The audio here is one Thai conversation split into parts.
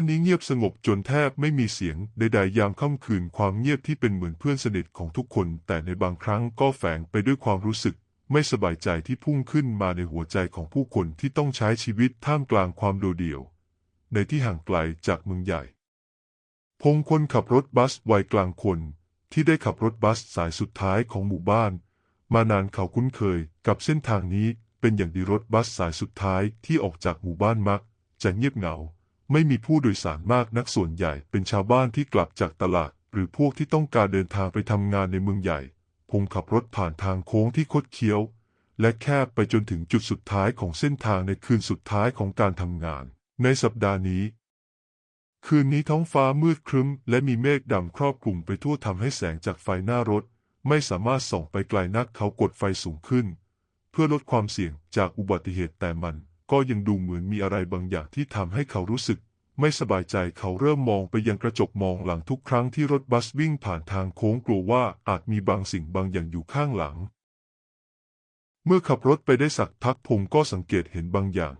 านนี้เงียบสงบจนแทบไม่มีเสียงใดๆยามค่ำคืนความเงียบที่เป็นเหมือนเพื่อนสนิทของทุกคน แต่ในบางครั้งก็แฝงไปด้วยความรู้สึก ไม่สบายใจที่พุ่งขึ้นมาในหัวใจของผู้คนที่ต้องใช้ชีวิตท่ามกลางความโดดเดี่ยว ในที่ห่างไกลจากเมืองใหญ่ พงคนขับรถบัสวัยกลางคน ที่ได้ขับรถบัสสายสุดท้ายของหมู่บ้าน มานานเขาคุ้นเคยกับเส้นทางนี้เป็นอย่างดีรถบัสสายสุดท้ายที่ออกจากหมู่บ้านมัก จะเงียบเหงา ไม่มีผู้โดยสารมากนักส่วนใหญ่เป็นชาวบ้านที่กลับจากตลาด หรือพวกที่ต้องการเดินทางไปทำงานในเมืองใหญ่พงขับรถผ่านทางโค้งที่คดเคี้ยว และแคบไปจนถึงจุดสุดท้ายของเส้นทางในคืนสุดท้ายของการทำงาน ในสัปดาห์นี้ คืนนี้ท้องฟ้ามืดครึ้ม และมีเมฆดำครอบคลุมไปทั่วทำให้แสงจากไฟหน้ารถ ไม่สามารถส่องไปไกลนักเขากดไฟสูงขึ้น เพื่อลดความเสี่ยงจากอุบัติเหตุแต่มัน ก็ยังดูเหมือนมีอะไรบางอย่างที่ทำให้เขารู้สึก ไม่สบายใจเขาเริ่มมองไปยังกระจกมองหลังทุกครั้งที่รถบัสวิ่งผ่านทางโค้งกลัวว่าอาจมีบางสิ่งบางอย่างอยู่ข้างหลัง เมื่อขับรถไปได้สักพักพงก็สังเกตเห็นบางอย่าง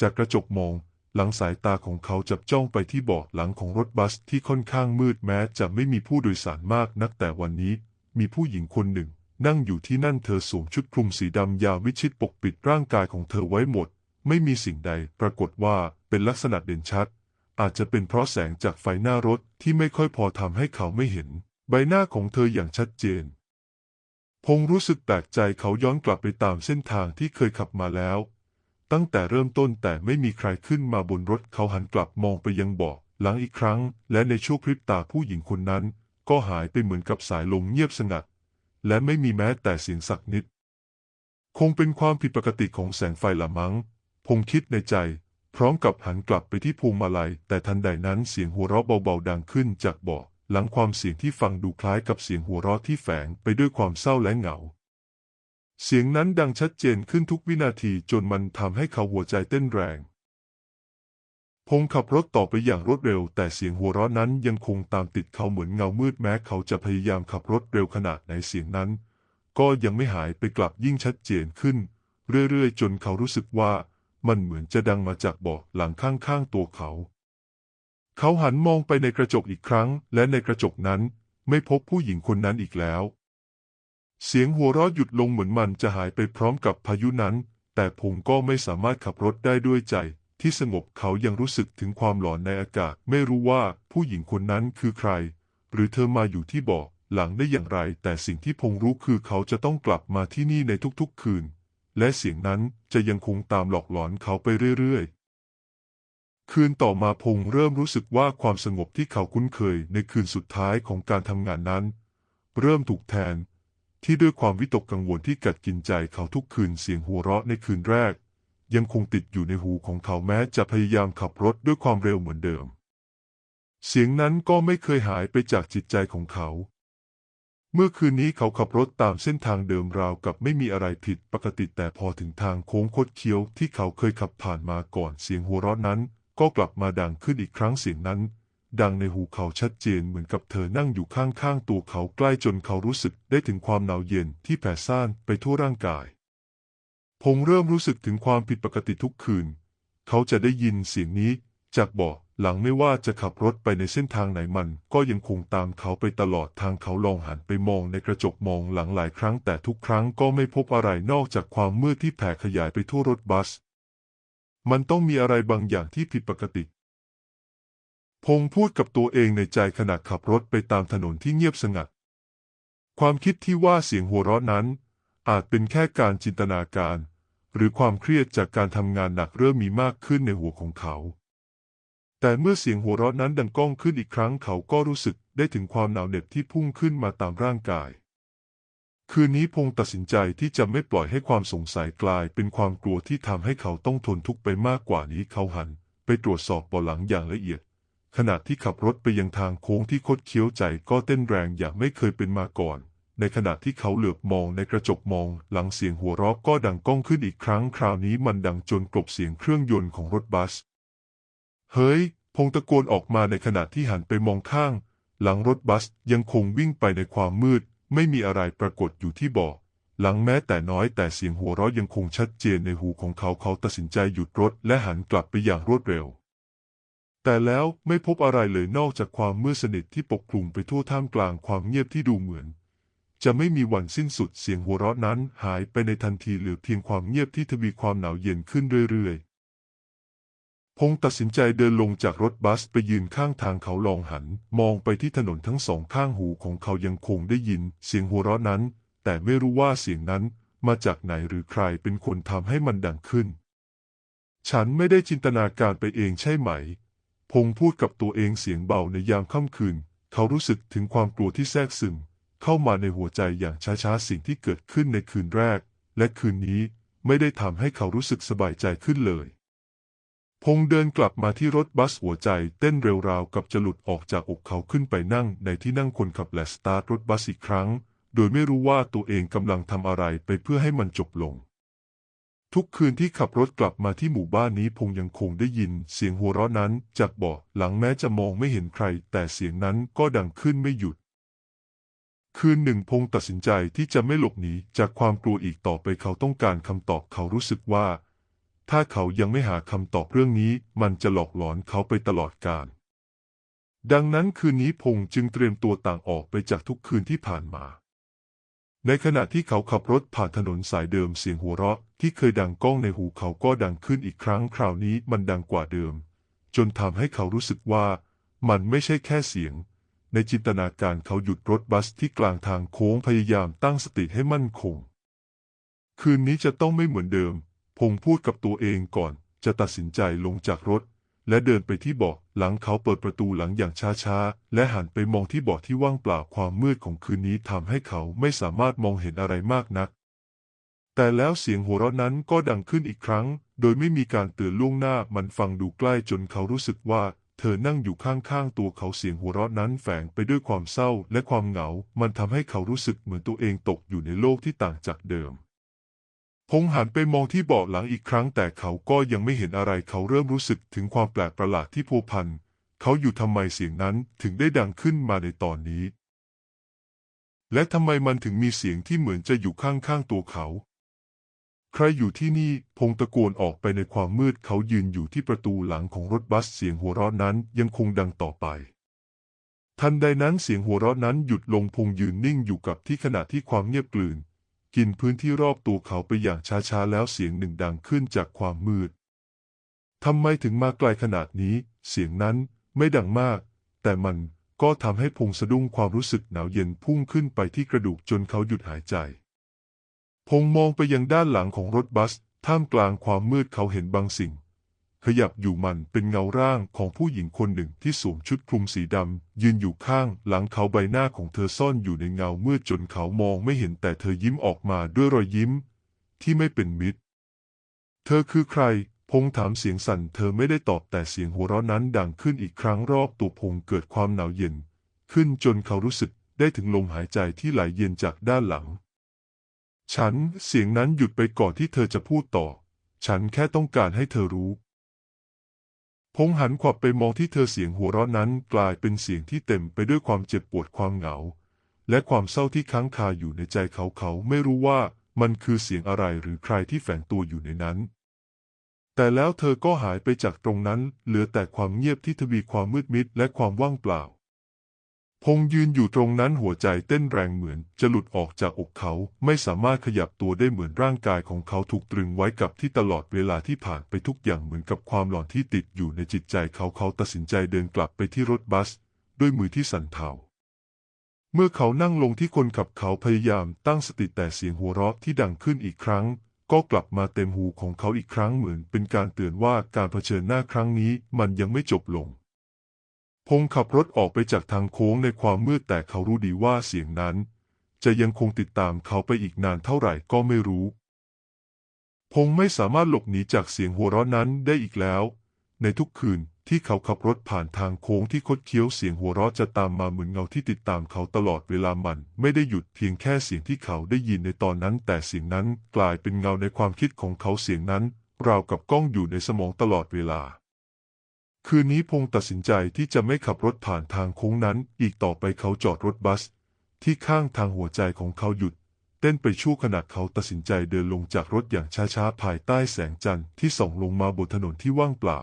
จากกระจกมอง หลังสายตาของเขาจับจ้องไปที่เบาะหลังของรถบัสที่ค่อนข้างมืดแม้จะไม่มีผู้โดยสารมากนักแต่วันนี้ มีผู้หญิงคนหนึ่ง นั่งอยู่ที่นั่นเธอสวมชุดคลุมสีดำยาววิชิตปกปิดร่างกายของเธอไว้หมด ไม่มีสิ่งใดปรากฏว่าเป็นลักษณะเด่นชัด อาจจะเป็นเพราะแสงจากไฟหน้ารถที่ไม่ค่อยพอทำให้เขาไม่เห็น ใบหน้าของเธออย่างชัดเจน พงรู้สึกแปลกใจเขาย้อนกลับไปตามเส้นทางที่เคยขับมาแล้ว ตั้งแต่เริ่มต้นแต่ไม่มีใครขึ้นมาบนรถเขาหันกลับมองไปยังเบาะหลังอีกครั้ง และในช่วงพริบตาผู้หญิงคนนั้น ก็หายไปเหมือนกับสายลมเงียบสงัด และไม่มีแม้แต่เสียงสักนิด คงเป็นความผิดปกติของแสงไฟละมั้งพงคิดในใจ พร้อมกับหันกลับไปที่พวงมาลัย แต่ทันใดนั้นเสียงหัวเราะเบาๆดังขึ้นจากเบาะหลังความเสียงที่ฟังดูคล้ายกับเสียงหัวเราะที่แฝงไปด้วยความเศร้าและเหงา เสียงนั้นดังชัดเจนขึ้นทุกวินาทีจนมันทำให้เขาหัวใจเต้นแรง พงขับรถต่อไปอย่างรวดเร็ว แต่เสียงหัวเราะนั้นยังคงตามติดเขาเหมือนเงามืดแม้เขาจะพยายามขับรถเร็วขนาดไหนเสียงนั้น ก็ยังไม่หายไปกลับยิ่งชัดเจนขึ้น เรื่อยๆ จนเขารู้สึกว่า มันเหมือนจะดังมาจากเบาะหลังข้างๆตัวเขา เขาหันมองไปในกระจกอีกครั้ง และในกระจกนั้นไม่พบผู้หญิงคนนั้นอีกแล้ว เสียงหัวเราะหยุดลงเหมือนมันจะหายไปพร้อมกับพายุนั้น แต่พงก็ไม่สามารถขับรถได้ด้วยใจ ที่สงบเขายังรู้สึกถึงความหลอนในอากาศ ไม่รู้ว่าผู้หญิงคนนั้นคือใคร หรือเธอมาอยู่ที่เบาะหลังได้อย่างไร แต่สิ่งที่พงรู้คือเขาจะต้องกลับมาที่นี่ในทุกๆคืน และเสียงนั้นจะยังคงตามหลอกหลอนเขาไปเรื่อยๆ คืนต่อมาพงเริ่มรู้สึกว่าความสงบที่เขาคุ้นเคยในคืนสุดท้ายของการทำงานนั้น เริ่มถูกแทนที่ด้วยความวิตกกังวลที่กัดกินใจเขาทุกคืนเสียงหัวเราะในคืนแรก ยังคงติดอยู่ในหูของเขาแม้จะพยายามขับรถด้วยความเร็วเหมือนเดิม เสียงนั้นก็ไม่เคยหายไปจากจิตใจของเขา เมื่อคืนนี้เขาขับรถตามเส้นทางเดิมราวกับไม่มีอะไรผิดปกติแต่พอถึงทางโค้งคดเคี้ยวที่เขาเคยขับผ่านมาก่อนเสียงหัวเราะนั้น ก็กลับมาดังขึ้นอีกครั้งเสียงนั้น ดังในหูเขาชัดเจนเหมือนกับเธอนั่งอยู่ข้างๆตัวเขาใกล้จนเขารู้สึกได้ถึงความหนาวเย็นที่แผ่ซ่านไปทั่วร่างกายพงเริ่มรู้สึกถึงความผิดปกติทุกคืน เขาจะได้ยินเสียงนี้จากบาะ หลังไม่ว่าจะขับรถไปในเส้นทางไหนมัน ก็ยังคงตามเขาไปตลอดทางเขาลองหันไปมองในกระจกมองหลังหลายครั้งแต่ทุกครั้งก็ไม่พบอะไรนอกจากความมืดที่แผ่ขยายไปทั่วรถบัส มันต้องมีอะไรบางอย่างที่ผิดปกติ พงพูดกับตัวเองในใจขณะขับรถไปตามถนนที่เงียบสงัด ความคิดที่ว่าเสียงหัวเราะนั้น อาจเป็นแค่การจินตนาการ หรือความเครียดจากการทำงานหนักเริ่มมีมากขึ้นในหัวของเขา แต่เมื่อเสียงหัวเราะนั้นดังก้องขึ้นอีกครั้งเขาก็รู้สึกได้ถึงความหนาวเหน็บที่พุ่งขึ้นมาตามร่างกาย คืนนี้พงตัดสินใจที่จะไม่ปล่อยให้ความสงสัยกลายเป็นความกลัวที่ทำให้เขาต้องทนทุกข์ไปมากกว่านี้เขาหัน ไปตรวจสอบเบาะหลังอย่างละเอียด ขณะที่ขับรถไปยังทางโค้งที่คดเคี้ยวใจก็เต้นแรงอย่างไม่เคยเป็นมาก่อน ในขณะที่เขาเหลือบมองในกระจกมอง หลังเสียงหัวเราะก็ดังก้องขึ้นอีกครั้ง คราวนี้มันดังจนกลบเสียงเครื่องยนต์ของรถบัส เฮ้ย พงตะโกนออกมาในขณะที่หันไปมองข้าง หลังรถบัสยังคงวิ่งไปในความมืด ไม่มีอะไรปรากฏอยู่ที่เบาะหลังแม้แต่น้อยแต่เสียงหัวเราะยังคงชัดเจนในหูของเขาเขาตัดสินใจหยุดรถและหันกลับไปอย่างรวดเร็ว แต่แล้วไม่พบอะไรเลยนอกจากความมืดสนิทที่ปกคลุมไปทั่วท่ามกลางความเงียบที่ดูเหมือน จะไม่มีวันสิ้นสุดเสียงหัวเราะนั้นหายไปในทันทีเหลือเพียงความเงียบที่ทวีความหนาวเย็นขึ้นเรื่อยๆ พงษ์ตัดสินใจเดินลงจากรถบัสไปยืนข้างทางเขาลองหัน มองไปที่ถนนทั้งสองข้างหูของเขายังคงได้ยิน เสียงหัวเราะนั้น แต่ไม่รู้ว่าเสียงนั้นมาจากไหนหรือใครเป็นคนทำให้มันดังขึ้น ฉันไม่ได้จินตนาการไปเองใช่ไหม พงษ์พูดกับตัวเองเสียงเบาในยามค่ำคืน เขารู้สึกถึงความกลัวที่แทรกซึมเข้ามาในหัวใจอย่างช้าๆสิ่งที่เกิดขึ้นในคืนแรก และคืนนี้ไม่ได้ทำให้เขารู้สึกสบายใจขึ้นเลย พงเดินกลับมาที่รถบัสหัวใจเต้นเร็วราวกับจะหลุดออกจากอกเขาขึ้นไปนั่งในที่นั่งคนขับและสตาร์ทรถบัสอีกครั้ง โดยไม่รู้ว่าตัวเองกำลังทำอะไรไปเพื่อให้มันจบลง ทุกคืนที่ขับรถกลับมาที่หมู่บ้านนี้พงยังคงได้ยินเสียงหัวเราะนั้นจากเบาะหลังแม้จะมองไม่เห็นใคร แต่เสียงนั้นก็ดังขึ้นไม่หยุดคืนหนึ่งพงตัดสินใจที่จะไม่หลบหนีจากความกลัวอีกต่อไปเขาต้องการคำตอบเขารู้สึกว่า ถ้าเขายังไม่หาคำตอบเรื่องนี้ มันจะหลอกหลอนเขาไปตลอดกาลดังนั้นคืนนี้พงจึงเตรียมตัวต่างออกไปจากทุกคืนที่ผ่านมา ในขณะที่เขาขับรถผ่านถนนสายเดิมเสียงหัวเราะ ที่เคยดังก้องในหูเขาก็ดังขึ้นอีกครั้งคราวนี้มันดังกว่าเดิม จนทำให้เขารู้สึกว่ามันไม่ใช่แค่เสียง ในจินตนาการเขาหยุดรถบัสที่กลางทางโค้งพยายามตั้งสติให้มั่นคง คืนนี้จะต้องไม่เหมือนเดิม พงพูดกับตัวเองก่อน จะตัดสินใจลงจากรถ และเดินไปที่เบาะหลังเขาเปิดประตูหลังอย่างช้าๆ และหันไปมองที่เบาะที่ว่างเปล่าความมืดของคืนนี้ทำให้เขาไม่สามารถมองเห็นอะไรมากนัก แต่แล้วเสียงหัวเราะนั้นก็ดังขึ้นอีกครั้ง โดยไม่มีการเตือนล่วงหน้ามันฟังดูใกล้จนเขารู้สึกว่าเธอนั่งอยู่ข้างๆ ตัวเขาเสียงหัวเราะนั้นแฝงไปด้วยความเศร้าและความเหงา มันทำให้เขารู้สึกเหมือนตัวเองตกอยู่ในโลกที่ต่างจากเดิม พงหันไปมองที่เบาะหลังอีกครั้ง แต่เขาก็ยังไม่เห็นอะไรเขาเริ่มรู้สึกถึงความแปลกประหลาดที่พัวพัน เขาอยู่ทำไมเสียงนั้นถึงได้ดังขึ้นมาในตอนนี้ และทำไมมันถึงมีเสียงที่เหมือนจะอยู่ข้างๆตัวเขา ใครอยู่ที่นี่พงตะโกนออกไปในความมืดเขายืนอยู่ที่ประตูหลังของรถบัสเสียงหัวเราะนั้นยังคงดังต่อไปทันใดนั้นเสียงหัวเราะนั้นหยุดลงพงยืนนิ่งอยู่กับที่ขณะที่ความเงียบกลืน กินพื้นที่รอบตัวเขาไปอย่างช้าๆแล้วเสียงหนึ่งดังขึ้นจากความมืดทำไมถึงมาไกลขนาดนี้ เสียงนั้นไม่ดังมาก แต่มันก็ทำให้พงสะดุ้งความรู้สึกหนาวเย็นพุ่งขึ้นไปที่กระดูกจนเขาหยุดหายใจ พงมองไปยังด้านหลังของรถบัส ท่ามกลางความมืดเขาเห็นบางสิ่ง ขยับอยู่มันเป็นเงาร่างของผู้หญิงคนหนึ่งที่สวมชุดคลุมสีดำ ยืนอยู่ข้างหลังเขาใบหน้าของเธอซ่อนอยู่ในเงาเมืดจนเขามองไม่เห็นแต่เธอยิ้มออกมาด้วยรอยยิ้ม ที่ไม่เป็นมิตร เธอคือใคร พงถามเสียงสั่นเธอไม่ได้ตอบแต่เสียงหัวเราะนั้นดังขึ้นอีกครั้งรอบตัวพงเกิดความหนาวเย็น ขึ้นจนเขารู้สึกได้ถึงลมหายใจที่ไหลเย็นจากด้านหลัง ฉันเสียงนั้นหยุดไปก่อนที่เธอจะพูดต่อ ฉันแค่ต้องการให้เธอรู้ พงหันขวับไปมองที่เธอเสียงหัวเราะนั้นกลายเป็นเสียงที่เต็มไปด้วยความเจ็บปวดความเหงา และความเศร้าที่ค้างคาอยู่ในใจเขาเขาไม่รู้ว่ามันคือเสียงอะไรหรือใครที่แฝงตัวอยู่ในนั้น แต่แล้วเธอก็หายไปจากตรงนั้น เหลือแต่ความเงียบที่ทวีความมืดมิดและความว่างเปล่า พงยืนอยู่ตรงนั้นหัวใจเต้นแรงเหมือนจะหลุดออกจากอกเขาไม่สามารถขยับตัวได้เหมือนร่างกายของเขาถูกตรึงไว้กับที่ตลอดเวลาที่ผ่านไปทุกอย่างเหมือนกับความหลอนที่ติดอยู่ในจิตใจเขาเขาตัดสินใจเดินกลับไปที่รถบัส ด้วยมือที่สั่นเทาเมื่อเขานั่งลงที่คนขับเขาพยายามตั้งสติแต่เสียงหัวเราะที่ดังขึ้นอีกครั้ง ก็กลับมาเต็มหูของเขาอีกครั้งเหมือนเป็นการเตือนว่าการเผชิญหน้าครั้งนี้มันยังไม่จบลง พงขับรถออกไปจากทางโค้งในความมืดแต่เขารู้ดีว่าเสียงนั้น จะยังคงติดตามเขาไปอีกนานเท่าไหร่ก็ไม่รู้ พงไม่สามารถหลบหนีจากเสียงหัวเราะนั้นได้อีกแล้ว ในทุกคืนที่เขาขับรถผ่านทางโค้งที่คดเคี้ยวเสียงหัวเราะจะตามมาเหมือนเงาที่ติดตามเขาตลอดเวลามัน ไม่ได้หยุดเพียงแค่เสียงที่เขาได้ยินในตอนนั้น แต่เสียงนั้นกลายเป็นเงาในความคิดของเขาเสียงนั้นราวกับก้องอยู่ในสมองตลอดเวลา คืนนี้พงตัดสินใจที่จะไม่ขับรถผ่านทางโค้งนั้น อีกต่อไปเขาจอดรถบัส ที่ข้างทางหัวใจของเขาหยุด เต้นไปชั่วขณะเขาตัดสินใจเดินลงจากรถอย่างช้าๆ ภายใต้แสงจันทร์ที่ส่องลงมาบนถนนที่ว่างเปล่า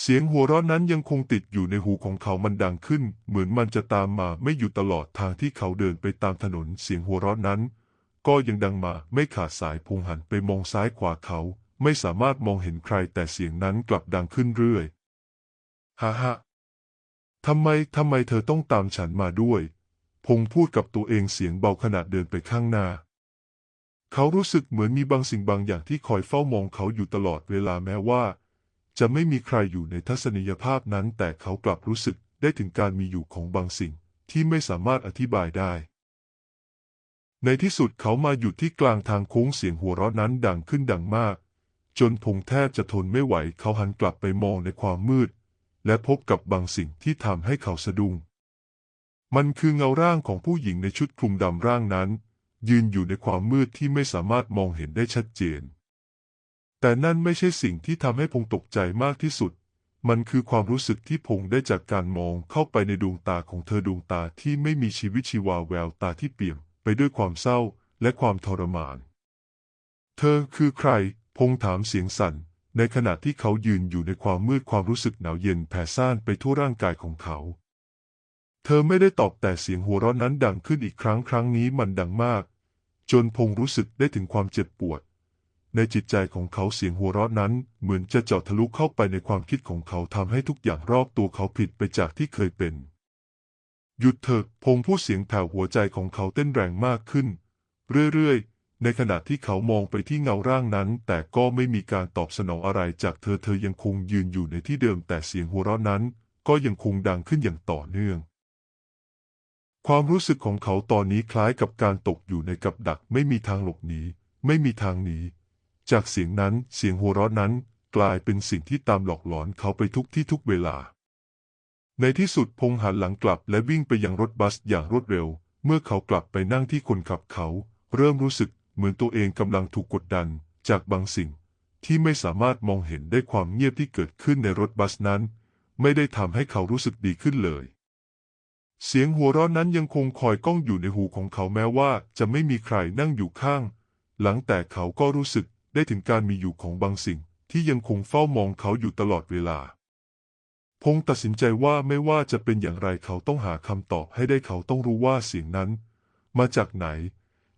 เสียงหัวเราะนั้นยังคงติดอยู่ในหูของเขามันดังขึ้น เหมือนมันจะตามมาไม่หยุดตลอดทางที่เขาเดินไปตามถนนเสียงหัวเราะนั้น ก็ยังดังมาไม่ขาดสายพงหันไปมองซ้ายขวาเขา ไม่สามารถมองเห็นใครแต่เสียงนั้นกลับดังขึ้นเรื่อยฮ่าฮ่าทำไมทำไมเธอต้องตามฉันมาด้วย พงพูดกับตัวเองเสียงเบาขณะเดินไปข้างหน้า เขารู้สึกเหมือนมีบางสิ่งบางอย่างที่คอยเฝ้ามองเขาอยู่ตลอดเวลาแม้ว่า จะไม่มีใครอยู่ในทัศนียภาพนั้น แต่เขากลับรู้สึกได้ถึงการมีอยู่ของบางสิ่งที่ไม่สามารถอธิบายได้ ในที่สุดเขามาหยุดที่กลางทางโค้งเสียงหัวเราะนั้นดังขึ้นดังมาก จนพงแทบจะทนไม่ไหวเขาหันกลับไปมองในความมืด และพบกับบางสิ่งที่ทำให้เขาสะดุ้ง มันคือเงาร่างของผู้หญิงในชุดคลุมดำร่างนั้น ยืนอยู่ในความมืดที่ไม่สามารถมองเห็นได้ชัดเจน แต่นั่นไม่ใช่สิ่งที่ทำให้พงตกใจมากที่สุด มันคือความรู้สึกที่พงได้จากการมองเข้าไปในดวงตาของเธอดวงตาที่ไม่มีชีวิตชีวาแววตาที่เปี่ยมไปด้วยความเศร้าและความทรมาน เธอคือใคร พงถามเสียงสั่น ในขณะที่เขายืนอยู่ในความมืดความรู้สึกหนาวเย็นแผ่ซ่านไปทั่วร่างกายของเขา เธอไม่ได้ตอบแต่เสียงหัวเราะนั้นดังขึ้นอีกครั้งครั้งนี้มันดังมาก จนพงรู้สึกได้ถึงความเจ็บปวด ในจิตใจของเขาเสียงหัวเราะนั้น เหมือนจะเจาะทะลุเข้าไปในความคิดของเขาทำให้ทุกอย่างรอบตัวเขาผิดไปจากที่เคยเป็น หยุดเถอะพงพูดเสียงแผ่วหัวใจของเขาเต้นแรงมากขึ้น เรื่อยๆ ในขณะที่เขามองไปที่เงาร่างนั้น แต่ก็ไม่มีการตอบสนองอะไรจากเธอเธอยังคงยืนอยู่ในที่เดิมแต่เสียงหัวเราะนั้น ก็ยังคงดังขึ้นอย่างต่อเนื่อง ความรู้สึกของเขาตอนนี้คล้ายกับการตกอยู่ในกับดักไม่มีทางหลบหนีไม่มีทางหนีจากเสียงนั้นเสียงหัวเราะนั้นกลายเป็นสิ่งที่ตามหลอกหลอนเขาไปทุกที่ทุกเวลา ในที่สุดพงหันหลังกลับและวิ่งไปยังรถบัสอย่างรวดเร็ว เมื่อเขากลับไปนั่งที่คนขับเขา เริ่มรู้สึก เหมือนตัวเองกำลังถูกกดดันจากบางสิ่ง ที่ไม่สามารถมองเห็นได้ความเงียบที่เกิดขึ้นในรถบัสนั้น ไม่ได้ทำให้เขารู้สึกดีขึ้นเลย เสียงหัวเราะนั้นยังคงคอยก้องอยู่ในหูของเขาแม้ว่าจะไม่มีใครนั่งอยู่ข้าง หลังแต่เขาก็รู้สึกได้ถึงการมีอยู่ของบางสิ่ง ที่ยังคงเฝ้ามองเขาอยู่ตลอดเวลาพงตัดสินใจว่าไม่ว่าจะเป็นอย่างไรเขาต้องหาคำตอบให้ได้เขาต้องรู้ว่าเสียงนั้น มาจากไหน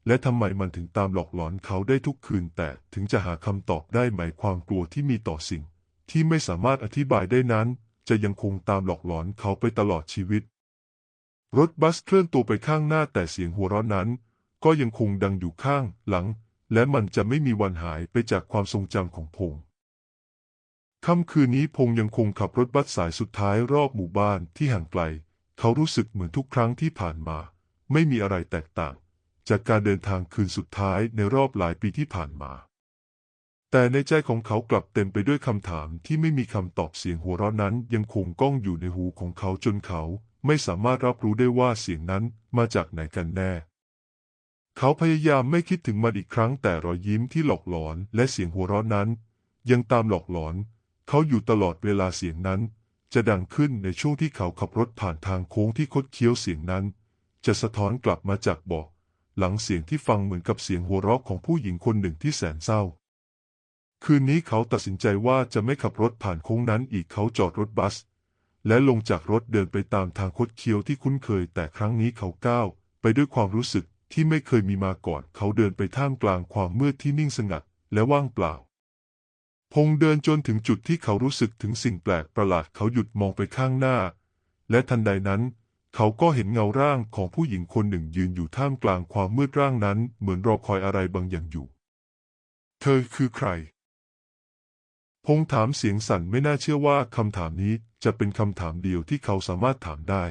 และทำไมมันถึงตามหลอกหลอนเขาได้ทุกคืนแต่ถึงจะหาคำตอบได้หมายความกลัวที่มีต่อสิ่ง ที่ไม่สามารถอธิบายได้นั้น จะยังคงตามหลอกหลอนเขาไปตลอดชีวิต รถบัสเคลื่อนตัวไปข้างหน้าแต่เสียงหัวเราะนั้น ก็ยังคงดังอยู่ข้างหลัง และมันจะไม่มีวันหายไปจากความทรงจำของพงษ์ค่ำคืนนี้พงยังคงขับรถบัสสายสุดท้ายรอบหมู่บ้านที่ห่างไกล เขารู้สึกเหมือนทุกครั้งที่ผ่านมา ไม่มีอะไรแตกต่าง จากการเดินทางคืนสุดท้ายในรอบหลายปีที่ผ่านมา แต่ในใจของเขากลับเต็มไปด้วยคำถามที่ไม่มีคำตอบเสียงหัวเราะนั้นยังคงก้องอยู่ในหูของเขาจนเขาไม่สามารถรับรู้ได้ว่าเสียงนั้นมาจากไหนกันแน่ เขาพยายามไม่คิดถึงมันอีกครั้งแต่รอยยิ้มที่หลอกหลอนและเสียงหัวเราะนั้น ยังตามหลอกหลอน เขาอยู่ตลอดเวลาเสียงนั้น จะดังขึ้นในช่วงที่เขาขับรถผ่านทางโค้งที่คดเคี้ยวเสียงนั้น จะสะท้อนกลับมาจากบอก หลังเสียงที่ฟังเหมือนกับเสียงหัวเราะของผู้หญิงคนหนึ่งที่แสนเศร้า คืนนี้เขาตัดสินใจว่าจะไม่ขับรถผ่านโค้งนั้นอีกเขาจอดรถบัส และลงจากรถเดินไปตามทางคดเคี้ยวที่คุ้นเคย แต่ครั้งนี้เขาก้าวไปด้วยความรู้สึกที่ไม่เคยมีมาก่อน เขาเดินไปท่ามกลางความมืดที่นิ่งสงัดและว่างเปล่า พงเดินจนถึงจุดที่เขารู้สึกถึงสิ่งแปลกประหลาดเขาหยุดมองไปข้างหน้า และทันใดนั้น เขาก็เห็นเงาร่างของผู้หญิงคนหนึ่งยืนอยู่ท่ามกลางความมืดร่างนั้น เหมือนรอคอยอะไรบางอย่างอยู่ เธอคือใคร พงถามเสียงสั่นไม่น่าเชื่อว่าคำถามนี้จะเป็นคำถามเดียวที่เขาสามารถถามได้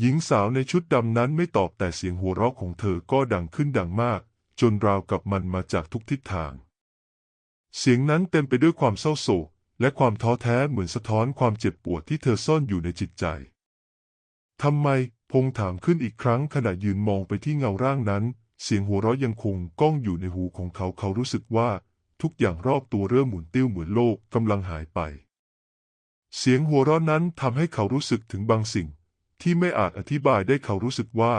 หญิงสาวในชุดดำนั้นไม่ตอบแต่เสียงหัวเราะของเธอก็ดังขึ้นดังมาก จนราวกับมันมาจากทุกทิศทาง เสียงนั้นเต็มไปด้วยความเศร้าโศกและความท้อแท้เหมือนสะท้อนความเจ็บปวดที่เธอซ่อนอยู่ในจิตใจ ทำไม พงถามขึ้นอีกครั้งขณะยืนมองไปที่เงาร่างนั้น เสียงหัวเราะยังคงก้องอยู่ในหูของเขาเขารู้สึกว่า ทุกอย่างรอบตัวเริ่มหมุนติ้วเหมือนโลกกำลังหายไป เสียงหัวเราะนั้นทำให้เขารู้สึกถึงบางสิ่ง ที่ไม่อาจอธิบายได้เขารู้สึกว่า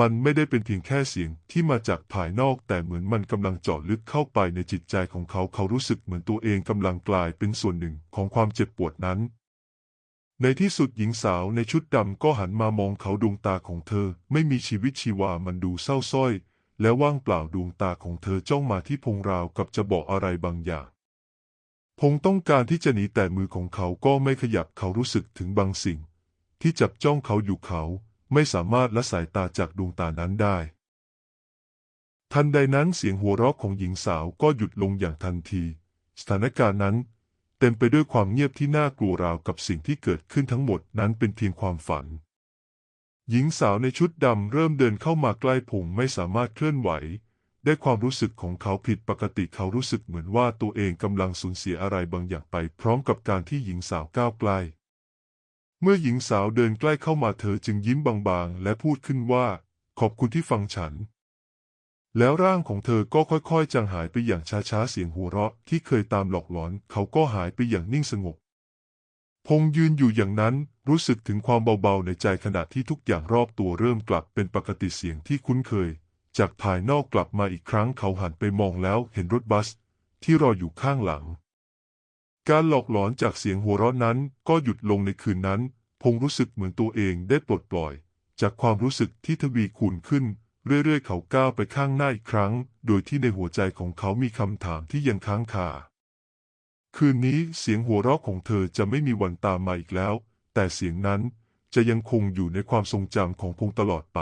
มันไม่ได้เป็นเพียงแค่เสียงที่มาจากภายนอกแต่เหมือนมันกำลังเจาะลึกเข้าไปในจิตใจของเขาเขารู้สึกเหมือนตัวเองกำลังกลายเป็นส่วนหนึ่งของความเจ็บปวดนั้น ในที่สุดหญิงสาวในชุดดำก็หันมามองเขาดวงตาของเธอ ไม่มีชีวิตชีวามันดูเศร้าส้อย และว่างเปล่าดวงตาของเธอจ้องมาที่พงราวกับจะบอกอะไรบางอย่าง พงต้องการที่จะหนีแต่มือของเขาก็ไม่ขยับเขารู้สึกถึงบางสิ่ง ที่จับจ้องเขาอยู่เขาไม่สามารถละสายตาจากดวงตานั้นได้ ทันใดนั้นเสียงหัวเราะของหญิงสาวก็หยุดลงอย่างทันที สถานการณ์นั้น เต็มไปด้วยความเงียบที่น่ากลัวราวกับสิ่งที่เกิดขึ้นทั้งหมดนั้นเป็นเพียงความฝัน หญิงสาวในชุดดำเริ่มเดินเข้ามาใกล้พงไม่สามารถเคลื่อนไหว ได้ความรู้สึกของเขาผิดปกติเขารู้สึกเหมือนว่าตัวเองกำลังสูญเสียอะไรบางอย่างไป พร้อมกับการที่หญิงสาวก้าวใกล้เมื่อหญิงสาวเดินใกล้เข้ามาเธอจึงยิ้มบางๆ และพูดขึ้นว่า ขอบคุณที่ฟังฉัน แล้วร่างของเธอก็ค่อยๆ จางหายไปอย่างช้าๆ เสียงหัวเราะที่เคยตามหลอกหลอน เขาก็หายไปอย่างนิ่งสงบ พงยืนอยู่อย่างนั้นรู้สึกถึงความเบาๆ ในใจขณะที่ทุกอย่างรอบตัวเริ่มกลับเป็นปกติเสียงที่คุ้นเคย จากภายนอกกลับมาอีกครั้งเขาหันไปมองแล้วเห็นรถบัส ที่รออยู่ข้างหลัง การหลอกหลอนจากเสียงหัวเราะนั้นก็หยุดลงในคืนนั้น พงรู้สึกเหมือนตัวเองได้ปลดปล่อย จากความรู้สึกที่ทวีคูณขึ้น เรื่อยๆ เขาก้าวไปข้างหน้าอีกครั้ง โดยที่ในหัวใจของเขามีคำถามที่ยังค้างคา คืนนี้เสียงหัวเราะของเธอจะไม่มีวันตามมาอีกแล้ว แต่เสียงนั้นจะยังคงอยู่ในความทรงจำของพงตลอดไป